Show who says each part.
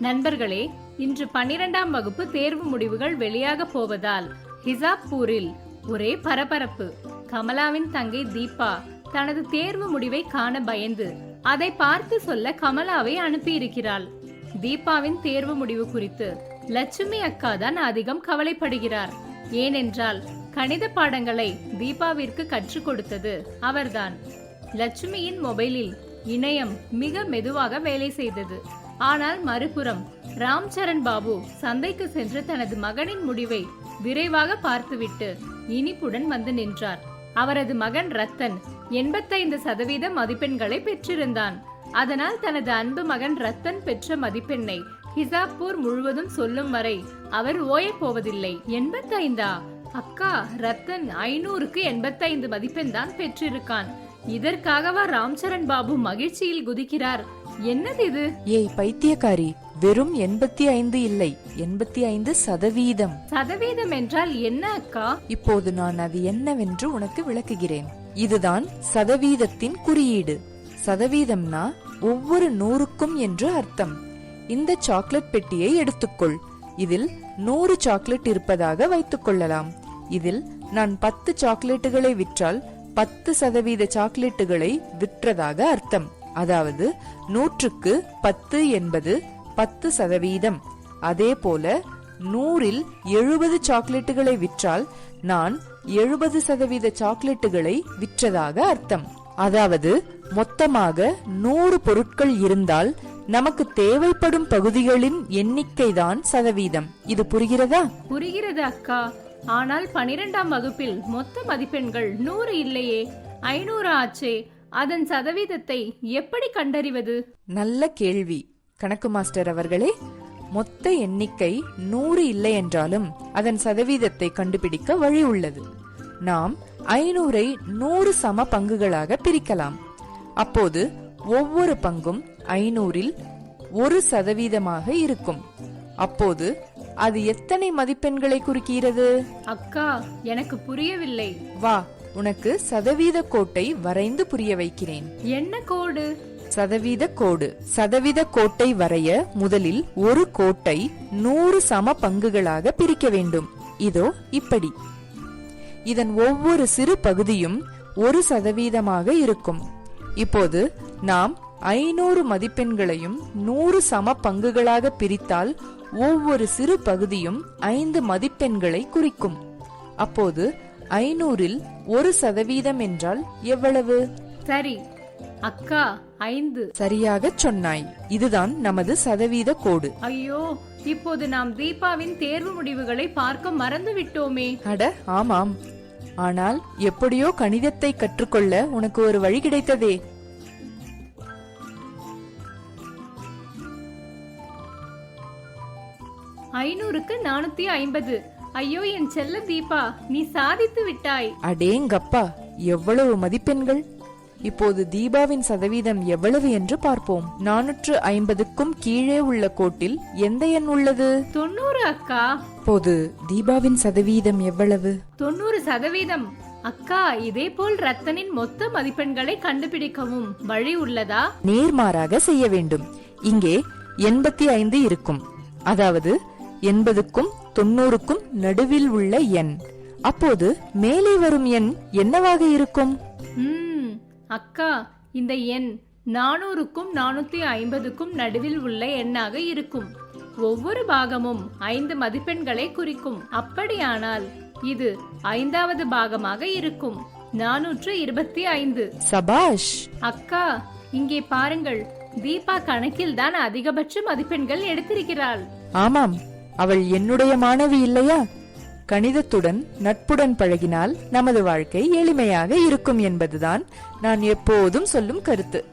Speaker 1: நண்பர்களே இன்று பன்னிரெண்டாம் வகுப்பு தேர்வு முடிவுகள் வெளியாக போவதால் ஹிசாப்பூரில் ஒரே பரபரப்பு. கமலாவின் தங்கை தீபா தனது தேர்வு முடிவை காண பயந்து அதை பார்த்து சொல்ல கமலாவை அனுப்பியிருக்கிறாள். தீபாவின் தேர்வு முடிவு குறித்து லட்சுமி அக்கா தான் அதிகம் கவலைப்படுகிறார். ஏனென்றால் கணித பாடங்களை தீபாவிற்கு கற்றுக் கொடுத்தது அவர்தான். லட்சுமியின் மொபைலில் இணையம் மிக மெதுவாக வேலை செய்தது. ஆனால் மறுபுறம் ராம்சரண் பாபு சந்தைக்கு சென்று தனது மகனின் முடிவை விரைவாக பார்த்துவிட்டு இனிப்புடன் வந்து நின்றார். அவரது மகன் ரத்தன் எண்பத்தைந்து சதவீத மதிப்பெண்களை பெற்றிருந்தான். அதனால் தனது அன்பு மகன் ரத்தன் பெற்ற மதிப்பெண்ணை ஹிசாப்பூர் முழுவதும் சொல்லும் வரை அவர் ஓயப் போவதில்லை. எண்பத்தைந்தா? அக்கா ரத்தன் ஐநூறுக்கு எண்பத்தைந்து மதிப்பெண் தான் பெற்றிருக்கான். இதற்காகவா ராம்சரண் பாபு மகிழ்ச்சியில் குதிக்கிறார்? என்னது இது?
Speaker 2: ஏய் பைத்தியக்காரி வெறும் எண்பத்தி ஐந்து இல்லை எண்பத்தி ஐந்து சதவீதம்.
Speaker 1: சதவீதம் என்றால் என்ன அக்கா?
Speaker 2: இப்போது நான் அது என்னவென்று உனக்கு விளக்குகிறேன். இதுதான் சதவீதத்தின் குறியீடு. சதவீதம்னா ஒவ்வொரு நூறுக்கும் என்று அர்த்தம். இந்த சாக்லேட் பெட்டியை எடுத்துக்கொள். இதில் நூறு சாக்லேட் இருப்பதாக வைத்துக் கொள்ளலாம். இதில் நான் பத்து சாக்லேட்டுகளை விற்றால் பத்து சதவீத சாக்லேட்டுகளை விற்றதாக அர்த்தம். அதாவது நூற்றுக்கு பத்து என்பது பத்து சதவீதம். அதே போல நூறில் எழுபது சாக்லேட்டுகளை விற்றால் நான் எழுபது சதவீத சாக்லேட்டுகளை விற்றதாக அர்த்தம். அதாவது மொத்தமாக நூறு பொருட்கள் இருந்தால் நமக்கு தேவைப்படும் பகுதிகளின் எண்ணிக்கைதான் சதவீதம். இது புரிகிறதா?
Speaker 1: புரிகிறது அக்கா? ஆனால் பனிரெண்டாம் வகுப்பில் மொத்த மதிப்பெண்கள் நூறு இல்லையே. ஐநூறு ஆச்சே. அதன் சதவீதத்தை எப்படி கண்டறிவது?
Speaker 2: நல்ல கேள்வி. கணக்கு மாஸ்டர் அவர்களே மொத்த எண்ணிக்கை நூறு இல்லை என்றாலும் அதன் சதவீதத்தை கண்டுபிடிக்க வழி உள்ளது. நாம் ஐநூறை நூறு சம பங்குகளாக பிரிக்கலாம். அப்போது ஒவ்வொரு பங்கும் ஐநூறில் ஒரு சதவீதமாக இருக்கும். அப்போது அது எத்தனை மதிப்பெண்களை குறிக்கிறது
Speaker 1: அக்கா எனக்கு புரியவில்லை.
Speaker 2: வா உனக்கு சதவீத கோட்டை வரைந்து புரிய வைக்கிறேன்.
Speaker 1: என்ன கோடு?
Speaker 2: சதவீத கோடு. சதவீத கோட்டை வரைய முதலில் ஒரு கோட்டை நூறு சம பங்குகளாக பிரிக்க வேண்டும். இதோ இப்படி. இதன் ஒவ்வொரு சிறு பகுதியும் ஒரு சதவீதமாக இருக்கும். இப்போது நாம் ஐநூறு மதிப்பெண்களையும் நூறு சம பங்குகளாக பிரித்தால் ஒவ்வொரு சிறு பகுதியும் ஐந்து மதிப்பெண்களை குறிக்கும். அப்போது ஐநூறில் ஒரு சதவீதம் என்றால் எவ்வளவு?
Speaker 1: சரி. அக்கா ஐந்து.
Speaker 2: சரியாக சொன்னாய். இதுதான் நமது சதவீத கோடு.
Speaker 1: ஐயோ இப்போது நாம் தீபாவின் தேர்வு முடிவுகளை பார்க்க மறந்து விட்டோமே
Speaker 2: அட ஆமாம். ஆனால் எப்படியோ கணிதத்தை கற்றுக்கொள்ள உனக்கு ஒரு வழி கிடைத்ததே.
Speaker 1: ஐநூறுக்கு நானூத்தி ஐம்பது. ஐயோ என் செல்ல தீபா நீ சாதித்து விட்டாய்.
Speaker 2: அடேங்கப்பா எவ்வளவு மதிப்பெண்கள்? இப்போது தீபாவின் சதவீதம் எவ்வளவு என்று பார்ப்போம். நானூற்று ஐம்பதுக்கும் கீழே உள்ள கோட்டில் எந்த எண் உள்ளது?
Speaker 1: தொண்ணூறு அக்கா.
Speaker 2: இப்போது தீபாவின் சதவீதம் எவ்வளவு?
Speaker 1: தொண்ணூறு சதவீதம். அக்கா இதே போல் ரத்தனின் மொத்த மதிப்பெண்களை கண்டுபிடிக்கவும். வழி உள்ளதா?
Speaker 2: நேர்மாறாக செய்ய வேண்டும். இங்கே எண்பத்தி ஐந்து இருக்கும். அதாவது எண்பதுக்கும் தொண்ணூறுக்கும் நடுவில் உள்ள எண். அப்போது மேலே வரும் எண் என்னவாக இருக்கும்?
Speaker 1: அக்கா இந்த எண் நானூறுக்கும் நானூத்தி ஐம்பதுக்கும் நடுவில் உள்ள எண்ணாக இருக்கும். ஒவ்வொரு பாகமும் ஐந்து மதிப்பெண்களை குறிக்கும். அப்படியானால் இது ஐந்தாவது பாகமாக இருக்கும். நானூற்று இருபத்தி ஐந்து.
Speaker 2: சபாஷ்!
Speaker 1: அக்கா இங்கே பாருங்கள். தீபா கணக்கில் தான் அதிகபட்ச மதிப்பெண்கள் எடுத்திருக்கிறாள்.
Speaker 2: ஆமாம். அவள் என்னுடைய மாணவி இல்லையா? கணிதத்துடன் நட்புடன் பழகினால் நமது வாழ்க்கை எளிமையாக இருக்கும் என்பதுதான் நான் எப்போதும் சொல்லும் கருத்து.